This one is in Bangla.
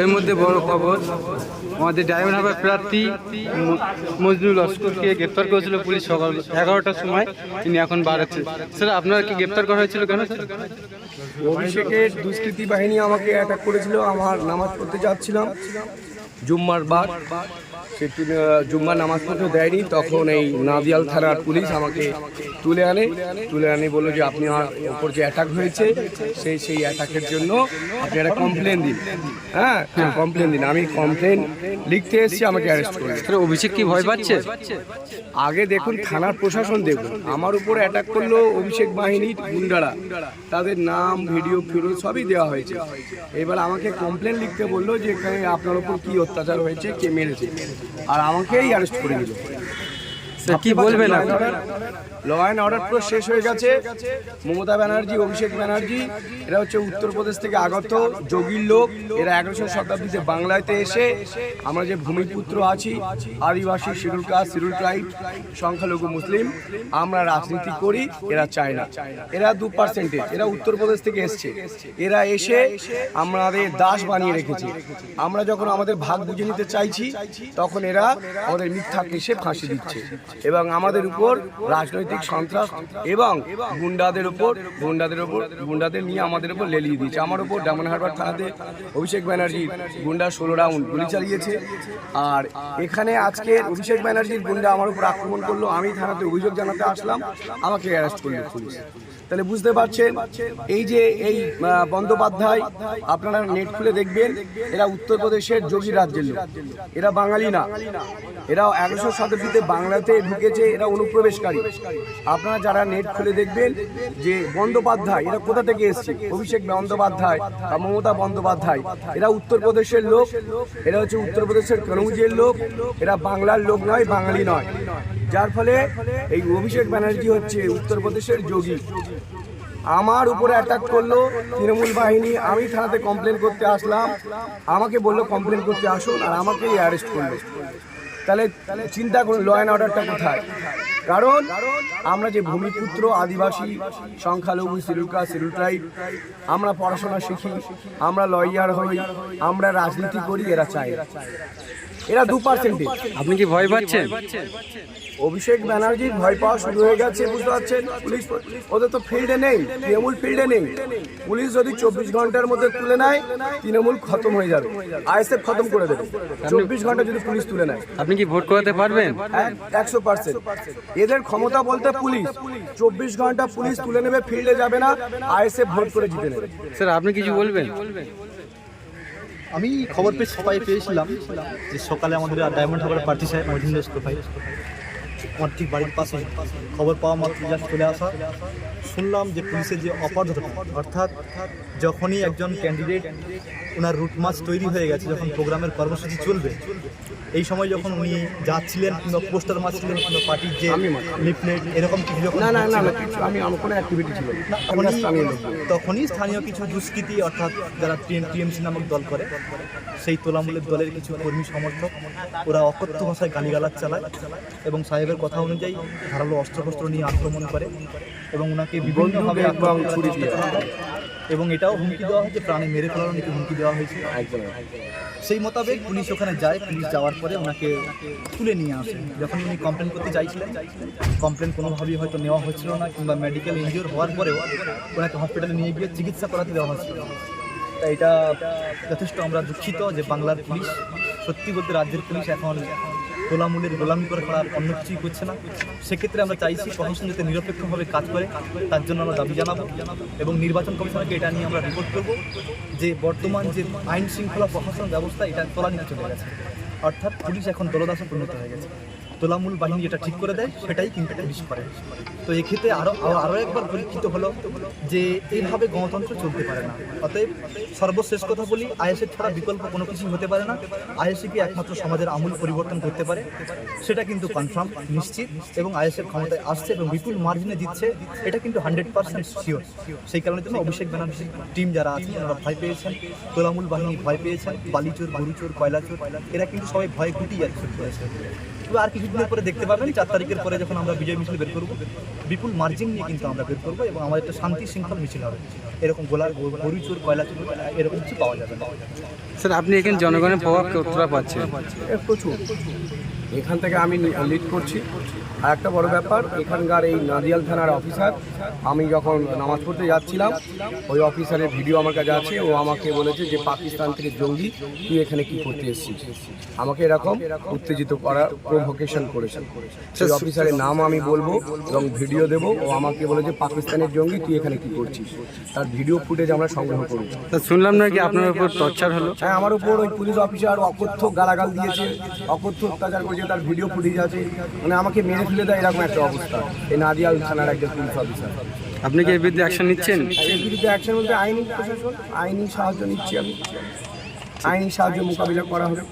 এর মধ্যে বড় খবর, আমাদের ডায়মন্ড হাবার প্রার্থী মজনুল লস্করকে গ্রেপ্তার করেছিল পুলিশ সকাল এগারোটার সময়। তিনি এখন বাড়াচ্ছে স্যার, আপনার কি গ্রেপ্তার করা হয়েছিল কেন? অভিষেকের দুষ্কৃতি বাহিনী আমাকে অ্যাটাক করেছিল, আমার নামাজ পড়তে যাচ্ছিলাম। জুম্মার বার সে তু- জুম্মার নামাজ পড়তে দেয়নি তখন এই নাদিয়াল থানার পুলিশ আমাকে তুলে আনে। তুলে আনে বলল যে আপনি আমার উপর যে অ্যাটাক হয়েছে সেই সেই অ্যাটাকের জন্য আপনি একটা কমপ্লেন দিন। হ্যাঁ কমপ্লেন দিন। আমি কমপ্লেন লিখতে এসেছি আমাকে অ্যারেস্ট করে অভিষেক কি ভয় পাচ্ছে? আগে দেখুন থানার প্রশাসন দেখুন আমার উপর অ্যাটাক করল অভিষেক বাহিনীর গুন্ডারা। তাদের নাম ভিডিও ফিডিও সবই দেওয়া হয়েছে। এবার আমাকে কমপ্লেন লিখতে বলল যে এখানে আপনার উপর কি অত্যাচার হয়েছে? কে মেরেছে? আর আমাকেই অ্যারেস্ট করে দিল। কি বলবেন ল অ্যান্ড অর্ডার পুরো শেষ হয়ে গেছে। মমতা ব্যানার্জি অভিষেক ব্যানার্জি এরা হচ্ছে উত্তরপ্রদেশ থেকে আগত যোগীর লোক। এরা এগারোশো শতাব্দীতে বাংলাতে এসে আমরা যে ভূমিপুত্র আছি আদিবাসী শিরুল কাস্ট শিরুল ট্রাইব সংখ্যালঘু মুসলিম আমরা রাজনীতি করি এরা চায় না। এরা দু পার্সেন্টেজ এরা উত্তরপ্রদেশ থেকে এসছে। এরা এসে আমাদের দাস বানিয়ে রেখেছে। আমরা যখন আমাদের ভাগ বুঝে নিতে চাইছি তখন এরা আমাদের মিথ্যা কেসে ফাঁসি দিচ্ছে। এবং আমাদের উপর রাজনৈতিক সন্ত্রাস এবং গুন্ডাদের উপর গুন্ডাদের উপর, গুন্ডাদের নিয়ে আমাদের উপর লেলিয়ে দিয়েছে। আমার উপর ডায়মন্ড হারবার থানাতে অভিষেক ব্যানার্জি গুন্ডা ষোলো রাউন্ড গুলি চালিয়েছে। আর এখানে আজকে অভিষেক ব্যানার্জির গুন্ডা আমার উপর আক্রমণ করল। আমি থানাতে অভিযোগ জানাতে আসলাম। আমাকে অ্যারেস্ট করল পুলিশ। তাহলে বুঝতে পারছেন, এই যে এই বন্দ্যোপাধ্যায়, আপনারা নেট খুলে দেখবেন, এরা উত্তরপ্রদেশের যোগী রাজ্যের লোক। এরা বাঙালি না। এরা এগারোশো শতাব্দীতে বাংলাতে ঢুকেছে এরা অনুপ্রবেশকারী। আপনারা যারা নেট খুলে দেখবেন যে বন্দ্যোপাধ্যায়, এরা কোথা থেকে এসছে? অভিষেক বন্দ্যোপাধ্যায় বা মমতা বন্দ্যোপাধ্যায়, এরা উত্তরপ্রদেশের লোক, এরা হচ্ছে উত্তরপ্রদেশের কনৌজের লোক, এরা বাংলার লোক নয়, বাঙালি নয়। যার ফলে এই অভিষেক ব্যানার্জি হচ্ছে উত্তরপ্রদেশের যোগী। আমার উপরে অ্যাটাক করল তৃণমূল বাহিনী। আমি থানাতে কমপ্লেন করতে আসলাম। আমাকে বলল কমপ্লেন করতে আসুন আর আমাকেই অ্যারেস্ট করল। তাহলে চিন্তা করুন ল অ্যান্ড অর্ডারটা কোথায়? কারণ আমরা যে ভূমিপুত্র আদিবাসী সংখ্যালঘু সিরুকা সিরুট্রাইব আমরা পড়াশোনা শিখি আমরা লয়ার হই আমরা রাজনীতি করি এরা চাই এরা দু পার্সেন্টেজ আপনি কি ভয় পাচ্ছেন? অভিষেক ব্যানার্জির ভয় পাওয়া শুরু হয়ে গেছে বুঝতে পারছেন? পুলিশ ওদের তো ফিল্ডে নেই তৃণমূল ফিল্ডে নেই। পুলিশ যদি চব্বিশ ঘণ্টার মধ্যে তুলে নেয় তৃণমূল খতম হয়ে যাবে। আইএসএফ খতম করে দেবে। চব্বিশ ঘণ্টা যদি পুলিশ তুলে নেয়। আপনি কি ভোট করাতে পারবেন? একশো পার্সেন্ট এদের ক্ষমতা বলতে পুলিশ। চব্বিশ ঘণ্টা পুলিশ তুলে নেবে ফিল্ডে যাবে না আইএসএফ ভোট করে জিতে নেবে। স্যার আপনি কিছু বলবেন? আমি খবর পেয়ে সবাই পেয়েছিলাম যে সকালে আমাদের ডায়মন্ড হারবার পার্টি সাহেব মহিন্দ্র ভাই আমার ঠিক বাড়ির পাশে খবর পাওয়া মাত্র যা চলে আসা। শুনলাম যে পুলিশের যে অপরাধ অর্থাৎ যখনই একজন ক্যান্ডিডেট ওনার রুট মাছ তৈরি হয়ে গেছে যখন প্রোগ্রামের কর্মসূচি চলবে। এই সময় যখন উনি যাচ্ছিলেন কিংবা পোস্টার মারছিলেন কিংবা পার্টির যে লিফলেট এরকম কিছু যখন না না না আমি আমার কোনো অ্যাক্টিভিটি ছিল তখনই স্থানীয় তখনই স্থানীয় কিছু দুষ্কৃতী অর্থাৎ যারা টিএমসি নামক দল করে সেই তোলামূলের দলের কিছু কর্মী সমর্থক ওরা অকথ্য ভাষায় গালিগালাজ চালায় এবং সাহেবের কথা অনুযায়ী ধারালো অস্ত্রশস্ত্র নিয়ে আক্রমণ করে এবং ওনাকে বিভিন্নভাবে আক্রমণ। এবং এটাও হুমকি দেওয়া হয়েছে প্রাণে মেরে ফেলার নাকি হুমকি দেওয়া হয়েছে হয়েছিল। সেই মোতাবেক পুলিশ ওখানে যায় পুলিশ যাওয়ার পরে ওনাকে তুলে নিয়ে আসে। যখন উনি কমপ্লেন করতে চাইছিলেন কমপ্লেন কোনোভাবেই হয়তো নেওয়া হয়েছিল না কিংবা মেডিকেল ইনজিওর হওয়ার পরেও ওনাকে হসপিটালে নিয়ে গিয়ে চিকিৎসা করাতে দেওয়া হচ্ছিল। না। তাই এটা যথেষ্ট আমরা দুঃখিত যে বাংলার পুলিশ সত্যি বলতে রাজ্যের পুলিশ এখন গোলামূলের গোলামি করে করার অন্য কিছুই করছে না। সেক্ষেত্রে আমরা চাইছি প্রশাসন যাতে নিরপেক্ষভাবে কাজ করে, তার জন্য আমরা দাবি জানাব এবং নির্বাচন কমিশনকে এটা নিয়ে আমরা রিপোর্ট করব যে বর্তমান যে আইন শৃঙ্খলা প্রশাসন ব্যবস্থা, এটা তলানিতে চলে গেছে। অর্থাৎ পুলিশ এখন দলদাসে পরিণত হয়ে গেছে। তোলামূল বাহিনী যেটা ঠিক করে দেয়, সেটাই কিন্তু পুলিশ করে। তো এক্ষেত্রে আরও আরও একবার পরীক্ষিত হলো যে এইভাবে গণতন্ত্র চলতে পারে না। অতএব সর্বশেষ কথা বলি আইএসএ ছাড়া বিকল্প কোনো কিছুই হতে পারে না। আইএসএ কি একমাত্র সমাজের আমূল পরিবর্তন করতে পারে। সেটা কিন্তু কনফার্ম নিশ্চিত, এবং আইএসএফ ক্ষমতায় আসছে এবং বিপুল মার্জিনে দিচ্ছে এটা কিন্তু হান্ড্রেড পার্সেন্ট শিওর সেই কারণের জন্য অভিষেক ব্যানার্জি টিম যারা আছেন ওনারা ভয় পেয়েছেন। তোলামূল বাহিনী ভয় পেয়েছেন। বালিচোর, গরুচোর, কয়লাচোর, এরা কিন্তু সবাই ভয় গুটিয়ে যাচ্ছে তবে আর কিছুদিনের পরে দেখতে পাবেন চার তারিখের পরে যখন আমরা বিজয় মিছিল বের করব বিপুল মার্জিন নিয়ে কিন্তু আমরা বের করব এবং আমাদের একটা শান্তি শৃঙ্খল মিছিল হবে। এরকম গোলার গরু চোর কয়লা চোর এরকম কিছু পাওয়া যাবে না। স্যার আপনি এখানে জনগণের প্রভাব কতটা পাচ্ছেন? প্রচুর। এখান থেকে আমি লিড করছি। আর একটা বড় ব্যাপার এখানকার এই নাদিয়াল থানার অফিসার আমি যখন নামাজ পড়তে যাচ্ছিলাম ওই অফিসারের ভিডিও আমার কাছে আছে। ও আমাকে বলেছে যে পাকিস্তান থেকে জঙ্গি তুই এখানে কি করতে এসেছিস? আমাকে এরকম উত্তেজিত করা প্রভোকেশন করেছে। সেই অফিসারের নাম আমি বলব এবং ভিডিও দেবো। ও আমাকে বলেছে পাকিস্তানের জঙ্গি তুই এখানে কি করছিস? তার ভিডিও ফুটেজ আমরা সংগ্রহ করব। শুনলাম নাকি আপনার উপর টর্চার হলো? হ্যাঁ আমার উপর ওই পুলিশ অফিসার অকথ্য গালাগাল দিয়েছে অকথ্য অত্যাচার করেছে। তার ভিডিও ফুটেজ আছে। মানে আমাকে মেরে ফেলে দেয় এরকম একটা অবস্থা। এই নাদিয়াল থানার একজন পুলিশ অফিসার আপনি কি এর বিরুদ্ধে অ্যাকশন নিচ্ছেন? এর বিরুদ্ধে অ্যাকশন বলতে আইনি প্রশাসন আইনি সাহায্য নিচ্ছি আমি। আইনি সাহায্য মোকাবিলা করা হবে